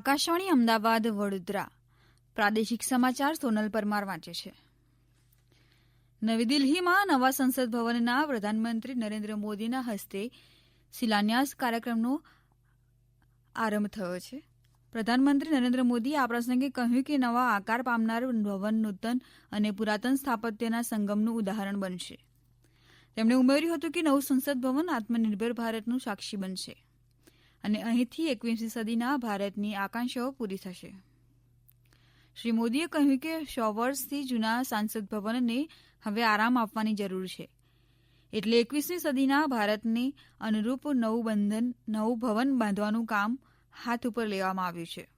આકાશવાણી અમદાવાદ, વડોદરા. પ્રાદેશિક સમાચાર સોનલ પરમાર વાંચે છે. નવી દિલ્હીમાં નવા સંસદ ભવનના પ્રધાનમંત્રી નરેન્દ્ર મોદીના હસ્તે શિલાન્યાસ કાર્યક્રમનો આરંભ થયો છે. પ્રધાનમંત્રી નરેન્દ્ર મોદીએ આ પ્રસંગે કહ્યું કે નવા આકાર પામનાર ભવન નૂતન અને પુરાતન સ્થાપત્યના સંગમનું ઉદાહરણ બનશે. તેમણે ઉમેર્યું હતું કે નવું સંસદ ભવન આત્મનિર્ભર ભારતનું સાક્ષી બનશે. અને અહીંથી એકવીસમી સદીના ભારતની આકાંક્ષાઓ પૂરી થશે. શ્રી મોદીએ કહ્યું કે સો વર્ષથી જૂના સાંસદ ભવનને હવે આરામ આપવાની જરૂર છે. એટલે એકવીસમી સદીના ભારતને અનુરૂપ નવું બંધન, નવું ભવન બાંધવાનું કામ હાથ ઉપર લેવામાં આવ્યું છે.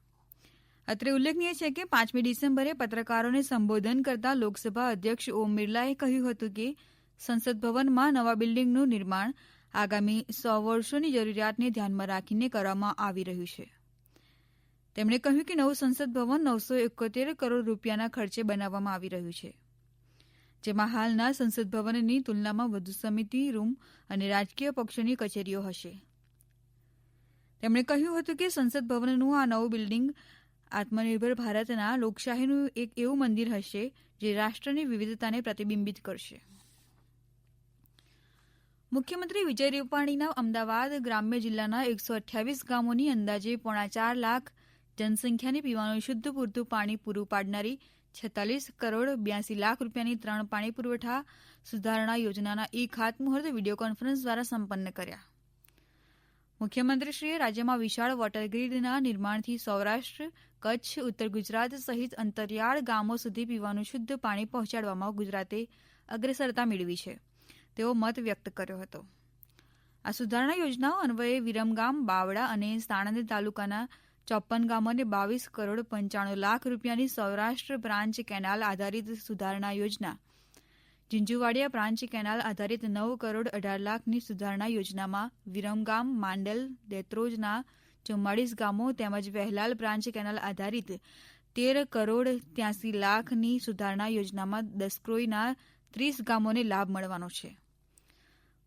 અત્રે ઉલ્લેખનીય છે કે પાંચમી ડિસેમ્બરે પત્રકારોને સંબોધન કરતા લોકસભા અધ્યક્ષ ઓમ બિરલાએ કહ્યું હતું કે સંસદ ભવનમાં નવા બિલ્ડિંગનું નિર્માણ આગામી સો વર્ષોની જરૂરિયાતને ધ્યાનમાં રાખીને કરવામાં આવી રહ્યું છે. તેમણે કહ્યું કે નવું સંસદ ભવન નવસો એકોતેર કરોડ રૂપિયાના ખર્ચે બનાવવામાં આવી રહ્યું છે. જેમાં હાલના સંસદ ભવનની તુલનામાં વધુ સમિતિ, રૂમ અને રાજકીય પક્ષોની કચેરીઓ હશે. તેમણે કહ્યું હતું કે સંસદ ભવનનું આ નવું બિલ્ડિંગ આત્મનિર્ભર ભારતના લોકશાહીનું એક એવું મંદિર હશે જે રાષ્ટ્રની વિવિધતાને પ્રતિબિંબિત કરશે. મુખ્યમંત્રી વિજય રૂપાણીના અમદાવાદ ગ્રામ્ય જિલ્લાના એકસો અઠ્યાવીસ ગામોની અંદાજે પોણા ચાર લાખ જનસંખ્યાને પીવાનું શુદ્ધ પૂરતું પાણી પૂરું પાડનારી છેતાલીસ કરોડ બ્યાસી લાખ રૂપિયાની ત્રણ પાણી પુરવઠા સુધારણા યોજનાના ઈ ખાતમુહૂર્ત વીડિયો કોન્ફરન્સ દ્વારા સંપન્ન કર્યા. મુખ્યમંત્રીશ્રીએ રાજ્યમાં વિશાળ વોટર ગ્રીડના નિર્માણથી સૌરાષ્ટ્ર, કચ્છ, ઉત્તર ગુજરાત સહિત અંતરિયાળ ગામો સુધી પીવાનું શુદ્ધ પાણી પહોંચાડવામાં ગુજરાતે અગ્રેસરતા મેળવી છે. તેવો મત વ્યક્ત કર્યો હતો. આ સુધારણા યોજનાઓ અન્વયે વિરમગામ, બાવળા અને સાણંદ તાલુકાના ચોપ્પન ગામોને બાવીસ કરોડ પંચાણું લાખ રૂપિયાની સૌરાષ્ટ્ર બ્રાન્ચ કેનાલ આધારિત સુધારણા યોજના, ઝીંઝુવાડિયા બ્રાન્ચ કેનાલ આધારિત નવ કરોડ અઢાર લાખની સુધારણા યોજનામાં વિરમગામ, માંડલ, દેત્રોજના, ચુમ્માળીસ ગામો તેમજ વહેલાલ બ્રાન્ચ કેનાલ આધારિત તેર કરોડ ત્યાંસી લાખની સુધારણા યોજનામાં દસક્રોઈના ત્રીસ ગામોને લાભ મળવાનો છે.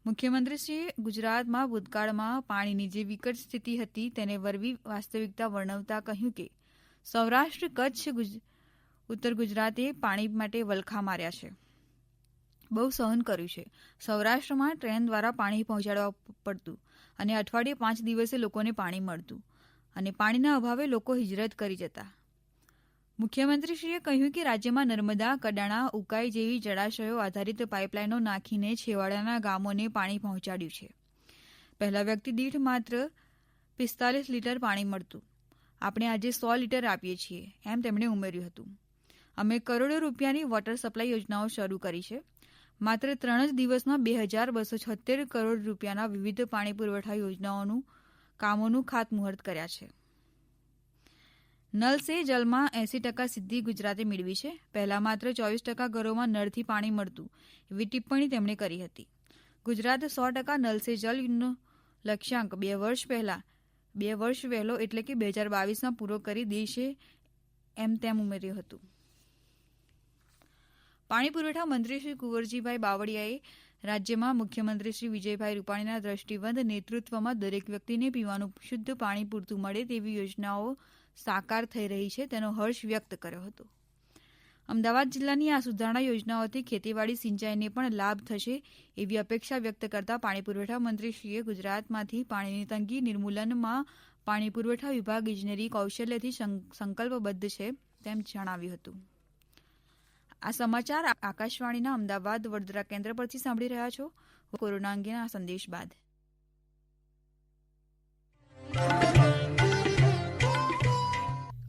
મુખ્યમંત્રીશ્રીએ ગુજરાતમાં ભૂતકાળમાં પાણીની જે વિકટ સ્થિતિ હતી તેને વરવી વાસ્તવિકતા વર્ણવતા કહ્યું કે સૌરાષ્ટ્ર કચ્છ ઉત્તર ગુજરાતે પાણી માટે વલખા માર્યા છે. બહુ સહન કર્યું છે. સૌરાષ્ટ્રમાં ટ્રેન દ્વારા પાણી પહોંચાડવા પડતું અને અઠવાડિયે પાંચ દિવસે લોકોને પાણી મળતું અને પાણીના અભાવે લોકો હિજરત કરી જતા. મુખ્યમંત્રીશ્રીએ કહ્યું કે રાજ્યમાં નર્મદા, કડાણા, ઉકાઈ જેવી જળાશયો આધારિત પાઇપલાઇનો નાખીને છેવાડાના ગામોને પાણી પહોંચાડ્યું છે. પહેલા વ્યક્તિ દીઠ માત્ર પિસ્તાલીસ લીટર પાણી મળતું. આપણે આજે સો લીટર આપીએ છીએ, એમ તેમણે ઉમેર્યું હતું. અમે કરોડો રૂપિયાની વોટર સપ્લાય યોજનાઓ શરૂ કરી છે. માત્ર ત્રણ જ દિવસમાં બે હજાર બસો છોત્તેર કરોડ રૂપિયાના વિવિધ પાણી પુરવઠા યોજનાઓનું કામોનું ખાતમુહૂર્ત કર્યા છે. નલ સે જલમાં એસી ટકા સિદ્ધિ ગુજરાતે મેળવી છે. પહેલા માત્ર ચોવીસ ટકા ઘરોમાં નળથી પાણી મળતું, એવી ટિપ્પણી તેમણે કરી હતી. ગુજરાત સો ટકા નલ સે જલનો લક્ષ્યાંક બે વર્ષ પહેલા, બે વર્ષ વહેલો એટલે કે બે હજાર બાવીસમાં પૂરો કરી દેશે એમ તેમ ઉમેર્યું હતું. પાણી પુરવઠા મંત્રી શ્રી કુંવરજીભાઈ બાવળીયાએ રાજ્યમાં મુખ્યમંત્રી શ્રી વિજયભાઈ રૂપાણીના દ્રષ્ટિવંત નેતૃત્વમાં દરેક વ્યક્તિને પીવાનું શુદ્ધ પાણી પૂરતું મળે તેવી યોજનાઓ સાકાર થઈ રહી છે તેનો હર્ષ વ્યક્ત કર્યો હતો. અમદાવાદ જિલ્લાની આ સુધારણા યોજનાઓથી ખેતીવાડી સિંચાઈને પણ લાભ થશે એવી અપેક્ષા વ્યક્ત કરતા પાણી પુરવઠા મંત્રીશ્રીએ ગુજરાતમાંથી પાણીની તંગી નિર્મૂલનમાં પાણી પુરવઠા વિભાગ ઇજનેરી કૌશલ્યથી સંકલ્પબદ્ધ છે તેમ જણાવ્યું હતું. આ સમાચાર આકાશવાણીના અમદાવાદ વડોદરા કેન્દ્ર પરથી સાંભળી રહ્યા છો. કોરોના અંગેના સંદેશ બાદ.